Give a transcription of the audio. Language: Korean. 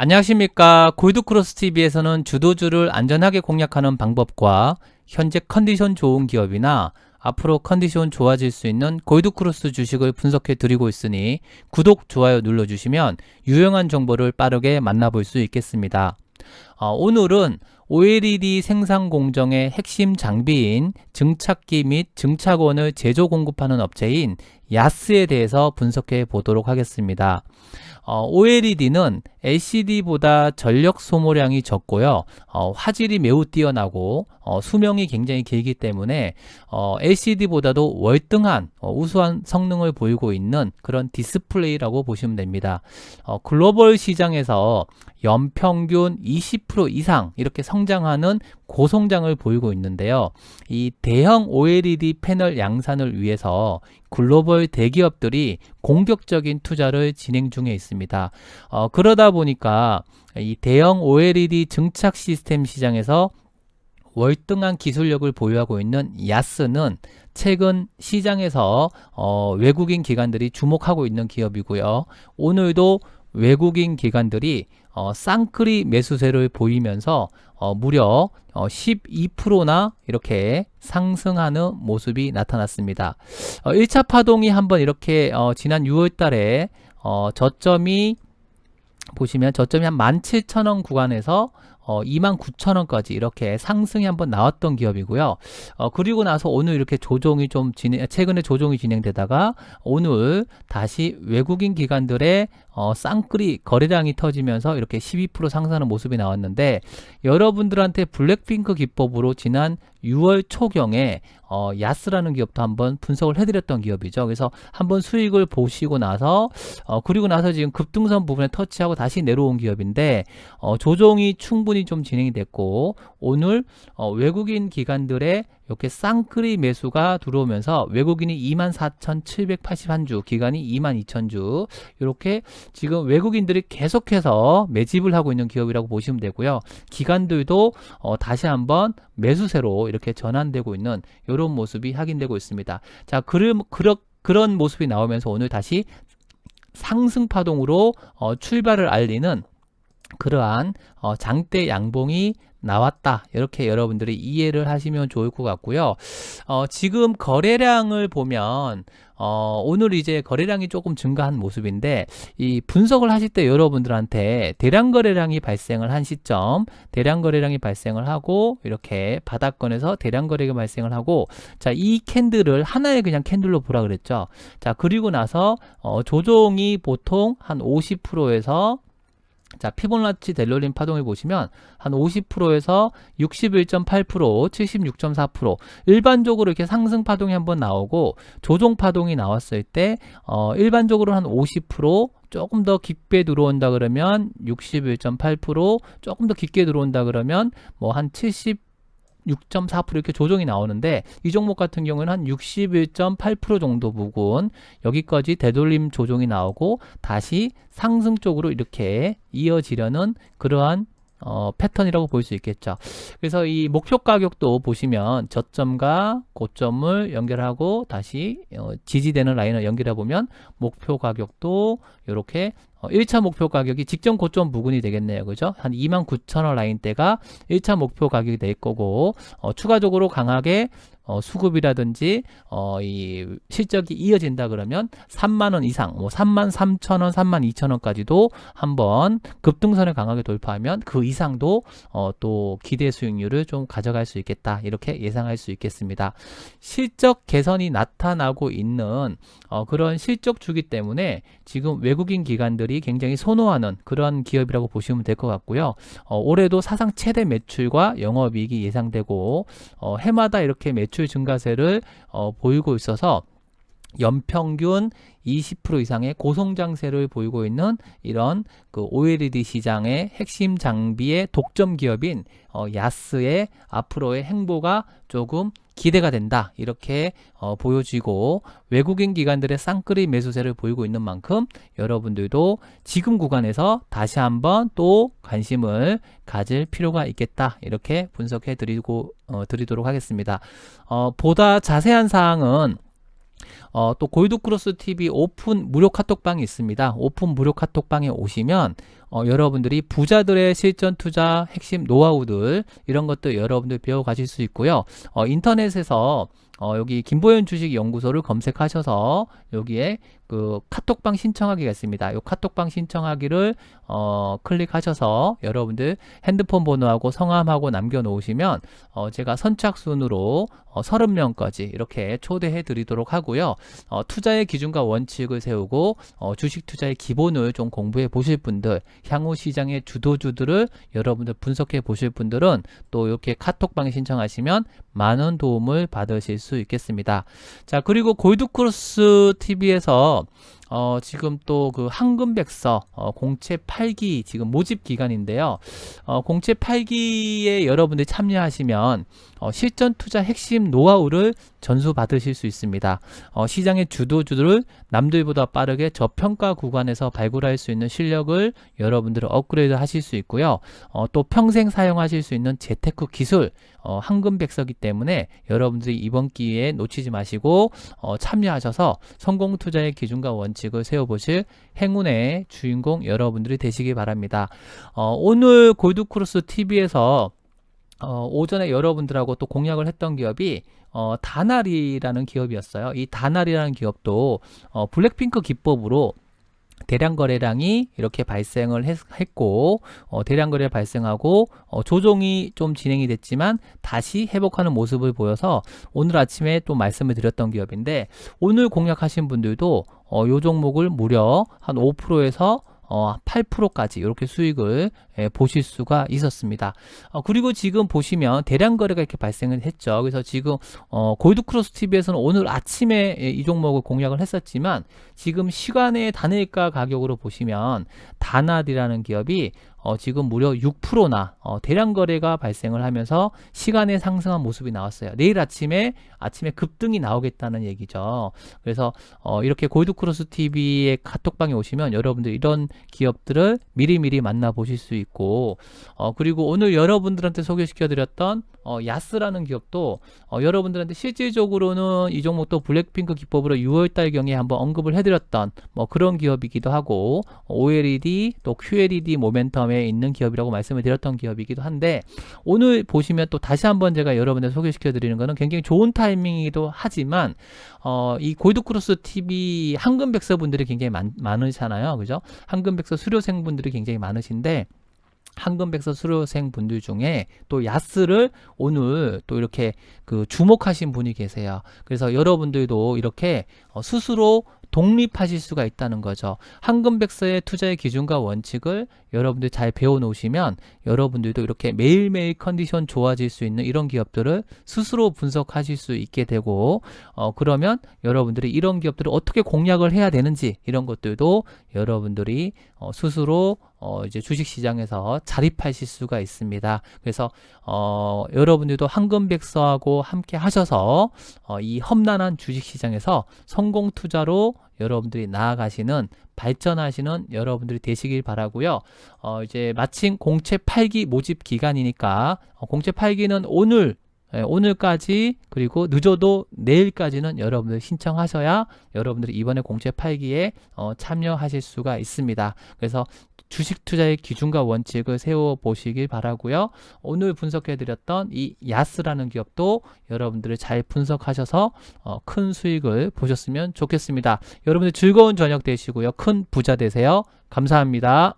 안녕하십니까. 골드크로스 TV에서는 주도주를 안전하게 공략하는 방법과 현재 컨디션 좋은 기업이나 앞으로 컨디션 좋아질 수 있는 골드크로스 주식을 분석해 드리고 있으니 구독, 좋아요 눌러주시면 유용한 정보를 빠르게 만나볼 수 있겠습니다. 어, 오늘은 OLED 생산 공정의 핵심 장비인 증착기 및 증착원을 제조 공급하는 업체인 야스에 대해서 분석해 보도록 하겠습니다. 어, OLED는 LCD보다 전력 소모량이 적고요. 어, 화질이 매우 뛰어나고 어, 수명이 굉장히 길기 때문에 어, LCD보다도 월등한 어, 우수한 성능을 보이고 있는 그런 디스플레이라고 보시면 됩니다. 어, 글로벌 시장에서 연평균 20% 이상 이렇게 성장하는 고성장을 보이고 있는데요. 이 대형 OLED 패널 양산을 위해서 글로벌 대기업들이 공격적인 투자를 진행 중에 있습니다. 어, 그러다 보니까 이 대형 OLED 증착 시스템 시장에서 월등한 기술력을 보유하고 있는 야스는 최근 시장에서 어, 외국인 기관들이 주목하고 있는 기업이고요. 오늘도 외국인 기관들이 어, 쌍끌이 매수세를 보이면서 어, 무려 어, 12%나 이렇게 상승하는 모습이 나타났습니다. 어, 1차 파동이 한번 이렇게 어, 지난 6월 달에 어, 저점이 보시면 저점이 한 17,000원 구간에서 어, 29,000원까지 이렇게 상승이 한번 나왔던 기업이고요. 어, 그리고 나서 오늘 이렇게 조정이 좀 진행, 최근에 조정이 진행되다가 오늘 다시 외국인 기관들의 어, 쌍끌이 거래량이 터지면서 이렇게 12% 상승하는 모습이 나왔는데 여러분들한테 블랙핑크 기법으로 지난 6월 초경에 어, 야스라는 기업도 한번 분석을 해드렸던 기업이죠. 그래서 한번 수익을 보시고 나서 어, 그리고 나서 지금 급등선 부분에 터치하고 다시 내려온 기업인데 어, 조정이 충분히 좀 진행이 됐고 오늘 어, 외국인 기관들의 이렇게 쌍끌이 매수가 들어오면서 외국인이 24,781주, 기간이 22,000주 이렇게 지금 외국인들이 계속해서 매집을 하고 있는 기업이라고 보시면 되고요. 기관들도 어, 다시 한번 매수세로 이렇게 전환되고 있는 이런 모습이 확인되고 있습니다. 자, 그럼 그런 그런 모습이 나오면서 오늘 다시 상승 파동으로 어, 출발을 알리는 그러한 어, 장대 양봉이 나왔다. 이렇게 여러분들이 이해를 하시면 좋을 것 같고요. 어, 지금 거래량을 보면 어, 오늘 이제 거래량이 조금 증가한 모습인데 이 분석을 하실 때 여러분들한테 대량 거래량이 발생을 한 시점, 대량 거래량이 발생을 하고 이렇게 바닥권에서 대량 거래가 발생을 하고 자, 이 캔들을 하나의 그냥 캔들로 보라 그랬죠. 자, 그리고 나서 어, 조종이 보통 한 50%에서 자, 피보나치 델로린 파동을 보시면 한 50%에서 61.8%, 76.4% 일반적으로 이렇게 상승 파동이 한번 나오고 조종 파동이 나왔을 때 어, 일반적으로 한 50% 조금 더 깊게 들어온다 그러면 61.8% 조금 더 깊게 들어온다 그러면 뭐 한 70 6.4% 이렇게 조정이 나오는데 이 종목 같은 경우는 한 61.8% 정도 부분 여기까지 되돌림 조정이 나오고 다시 상승 쪽으로 이렇게 이어지려는 그러한 어, 패턴이라고 볼 수 있겠죠. 그래서 이 목표 가격도 보시면 저점과 고점을 연결하고 다시 어, 지지되는 라인을 연결해 보면 목표 가격도 이렇게 어, 1차 목표 가격이 직전 고점 부근이 되겠네요. 그죠? 한 29,000원 라인대가 1차 목표 가격이 될 거고 어, 추가적으로 강하게 어, 수급이라든지 어, 이 실적이 이어진다 그러면 3만 원 이상, 뭐 3만 3천 원, 3만 2천 원까지도 한번 급등선을 강하게 돌파하면 그 이상도 어, 또 기대 수익률을 좀 가져갈 수 있겠다 이렇게 예상할 수 있겠습니다. 실적 개선이 나타나고 있는 어, 그런 실적 주기 때문에 지금 외국인 기관들이 굉장히 선호하는 그런 기업이라고 보시면 될 것 같고요. 어, 올해도 사상 최대 매출과 영업이익이 예상되고 어, 해마다 이렇게 매출 증가세를 어, 보이고 있어서 연평균 20% 이상의 고성장세를 보이고 있는 이런 그 OLED 시장의 핵심 장비의 독점 기업인 어, 야스의 앞으로의 행보가 조금 기대가 된다 이렇게 어, 보여지고 외국인 기관들의 쌍끌이 매수세를 보이고 있는 만큼 여러분들도 지금 구간에서 다시 한번 또 관심을 가질 필요가 있겠다 이렇게 분석해 드리고 어, 드리도록 하겠습니다. 어, 보다 자세한 사항은 어, 또 골드크로스 TV 오픈 무료 카톡방이 있습니다. 오픈 무료 카톡방에 오시면 어, 여러분들이 부자들의 실전 투자 핵심 노하우들 이런 것들 여러분들 배워 가실 수 있고요. 어, 인터넷에서 어, 여기 김보현 주식 연구소를 검색하셔서 여기에 그 카톡방 신청하기가 있습니다. 이 카톡방 신청하기를 어, 클릭하셔서 여러분들 핸드폰 번호하고 성함하고 남겨 놓으시면 어, 제가 선착순으로 어, 30명까지 이렇게 초대해 드리도록 하고요. 어, 투자의 기준과 원칙을 세우고 어, 주식 투자의 기본을 좀 공부해 보실 분들, 향후 시장의 주도주들을 여러분들 분석해 보실 분들은 또 이렇게 카톡방에 신청하시면 많은 도움을 받으실 수 있겠습니다. 자, 그리고 골드크로스 TV에서 어, 지금 또 그 황금백서 어, 공채 8기 지금 모집 기간인데요. 어, 공채 8기에 여러분들이 참여하시면 어, 실전 투자 핵심 노하우를 전수 받으실 수 있습니다. 어, 시장의 주도주들을 남들보다 빠르게 저평가 구간에서 발굴할 수 있는 실력을 여러분들은 업그레이드 하실 수 있고요. 어, 또 평생 사용하실 수 있는 재테크 기술 어, 황금백서기 때문에 여러분들이 이번 기회에 놓치지 마시고 어, 참여하셔서 성공 투자의 기준과 원칙 을 세워보실 행운의 주인공 여러분들이 되시기 바랍니다. 어, 오늘 골드크로스 TV에서 어, 오전에 여러분들하고 또 공약을 했던 기업이 어, 다날이라는 기업이었어요. 이 다날이라는 기업도 어, 블랙핑크 기법으로 대량 거래량이 이렇게 발생을 했, 고 어, 대량 거래 발생하고 어, 조정이 좀 진행이 됐지만 다시 회복하는 모습을 보여서 오늘 아침에 또 말씀을 드렸던 기업인데 오늘 공략하신 분들도 어, 요 종목을 무려 한 5%에서 어, 8%까지 이렇게 수익을 예, 보실 수가 있었습니다. 어, 그리고 지금 보시면 대량 거래가 이렇게 발생을 했죠. 그래서 지금 어, 골드크로스 TV에서는 오늘 아침에 예, 이 종목을 공략을 했었지만 지금 시간의 단일가 가격으로 보시면 다나디라는 기업이 어, 지금 무려 6%나 어, 대량 거래가 발생을 하면서 시간에 상승한 모습이 나왔어요. 내일 아침에 아침에 급등이 나오겠다는 얘기죠. 그래서 어, 이렇게 골드크로스 TV의 카톡방에 오시면 여러분들 이런 기업들을 미리미리 만나 보실 수 있고 어, 그리고 오늘 여러분들한테 소개시켜 드렸던 어, 야스라는 기업도 어, 여러분들한테 실질적으로는 이 종목도 블랙핑크 기법으로 6월달 경에 한번 언급을 해드렸던 뭐 그런 기업이기도 하고 OLED 또 QLED 모멘텀 에 있는 기업이라고 말씀을 드렸던 기업이기도 한데 오늘 보시면 또 다시 한번 제가 여러분들 소개시켜 드리는 거는 굉장히 좋은 타이밍이기도 하지만 어, 이 골드크로스 TV 황금백서 분들이 굉장히 많, 많으잖아요 그죠 황금백서 수료생 분들이 굉장히 많으신데 황금백서 수료생 분들 중에 또 야스를 오늘 또 이렇게 그 주목하신 분이 계세요. 그래서 여러분들도 이렇게 어, 스스로 독립하실 수가 있다는 거죠. 황금백서의 투자의 기준과 원칙을 여러분들 잘 배워 놓으시면 여러분들도 이렇게 매일매일 컨디션 좋아질 수 있는 이런 기업들을 스스로 분석하실 수 있게 되고 어 그러면 여러분들이 이런 기업들을 어떻게 공략을 해야 되는지 이런 것들도 여러분들이 어 스스로 어 이제 주식 시장에서 자립하실 수가 있습니다. 그래서 어 여러분들도 황금백서하고 함께 하셔서 어 이 험난한 주식 시장에서 성공 투자로 여러분들이 나아가시는 발전하시는 여러분들이 되시길 바라고요. 어, 이제 마침 공채 8기 모집 기간이니까 어, 공채 8기는 오늘 예, 오늘까지 그리고 늦어도 내일까지는 여러분들 신청하셔야 여러분들이 이번에 공채 8기에 어, 참여하실 수가 있습니다. 그래서 주식 투자의 기준과 원칙을 세워 보시길 바라고요. 오늘 분석해 드렸던 이 야스라는 기업도 여러분들을 잘 분석하셔서 어, 큰 수익을 보셨으면 좋겠습니다. 여러분들 즐거운 저녁 되시고요. 큰 부자 되세요. 감사합니다.